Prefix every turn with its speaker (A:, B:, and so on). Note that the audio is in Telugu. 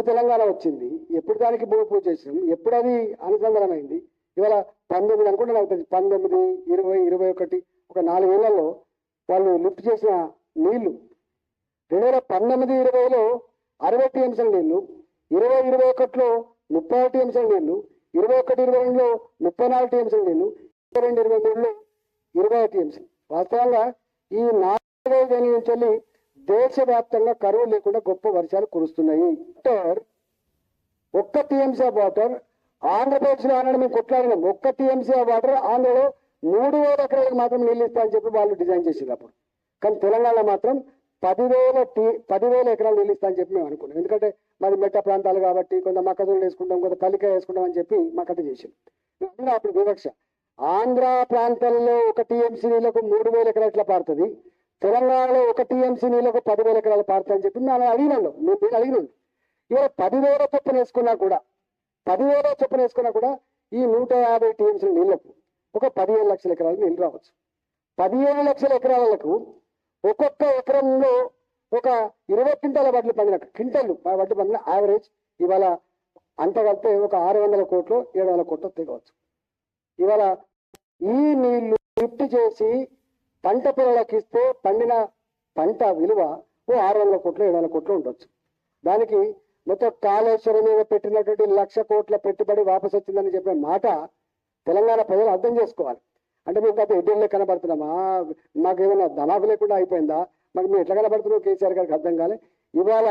A: ఎప్పుడు తెలంగాణ వచ్చింది ఎప్పుడు దానికి భూమి పూజ చేసినాం ఎప్పుడు అది అనుసంధానమైంది? ఇవాళ పంతొమ్మిది అనుకుంటే నాకు తెలిసి పంతొమ్మిది ఇరవై ఇరవై ఒకటి ఒక నాలుగేళ్ళలో వాళ్ళు లిఫ్ట్ చేసిన నీళ్ళు. రెండు వేల పంతొమ్మిది ఇరవైలో అరవై టీఎంసీల నీళ్ళు ఇరవై ఇరవై ఒకటిలో ముప్పై ఒకటి టీఎంసీల నీళ్ళు ఇరవై ఒకటి ఇరవై రెండులో ముప్పై నాలుగు టీఎంసీల నీళ్ళు ఇరవై రెండు ఇరవై మూడులో ఇరవై టీఎంసీ వాస్తవంగా ఈ నాలుగైదు ఏళ్ళ నుంచి వెళ్ళి దేశవ్యాప్తంగా కరువు లేకుండా గొప్ప వర్షాలు కురుస్తున్నాయి. ఒక్క టీఎంసీ వాటర్ ఆంధ్రప్రదేశ్లో ఆనాడు మేము కొట్లాడినాం. ఒక్క టీఎంసీ వాటర్ ఆంధ్రలో మూడు వేల ఎకరాలకు మాత్రం నీళ్ళు ఇస్తా అని చెప్పి వాళ్ళు డిజైన్ చేసింది అప్పుడు. కానీ తెలంగాణ మాత్రం పదివేల టీ పదివేల ఎకరాలు నీళ్ళు ఇస్తా అని చెప్పి మేము అనుకున్నాం. ఎందుకంటే మరి మెట్ట ప్రాంతాలు కాబట్టి కొంత మక్కజొన్నలు వేసుకుంటాం కొంత పల్లికాయ వేసుకుంటాం అని చెప్పి మక్కటి చేసాం అప్పుడు వివక్ష. ఆంధ్ర ప్రాంతంలో ఒక టీఎంసీ నీళ్ళకు మూడు వేల ఎకరాలు ఎట్లా పారుతుంది? తెలంగాణలో ఒక టీఎంసీ నీళ్ళకు పదివేల ఎకరాలు పారుతాయి అని చెప్పి నేను అడిగినాను. నేను నేను అడిగినాను. ఇవాళ పదివేల చొప్పున వేసుకున్నా కూడా పదివేల చొప్పున వేసుకున్నా కూడా ఈ నూట యాభై టీఎంసీ నీళ్ళకు ఒక పదిహేను లక్షల ఎకరాలు నీళ్ళు రావచ్చు. పదిహేను లక్షల ఎకరాలకు ఒక్కొక్క ఎకరంలో ఒక ఇరవై క్వింటాల వడ్లు పండిన క్వింటల్ వడ్లు పండిన యావరేజ్ ఇవాళ అంత కలిపితే ఒక ఆరు వందల కోట్లు ఏడు వందల కోట్లు తెగవచ్చు ఇవాళ ఈ నీళ్ళు లిఫ్ట్ చేసి పంట పొలాలకు ఇస్తే పండిన పంట విలువ ఓ ఆరు వందల కోట్లు ఏడు వందల కోట్లు ఉండొచ్చు. దానికి మొత్తం కాళేశ్వరం మీద పెట్టినటువంటి లక్ష కోట్ల పెట్టుబడి వాపసు వచ్చిందని చెప్పిన మాట తెలంగాణ ప్రజలు అర్థం చేసుకోవాలి. అంటే మేము గత ఎడ్డీళ్ళే కనబడుతున్నామా? మాకు ఏమైనా ధమాకు లేకుండా అయిపోయిందా? మాకు మేము ఎట్లా కనబడుతున్నాం? కేసీఆర్ గారికి అర్థం కాలే. ఇవాళ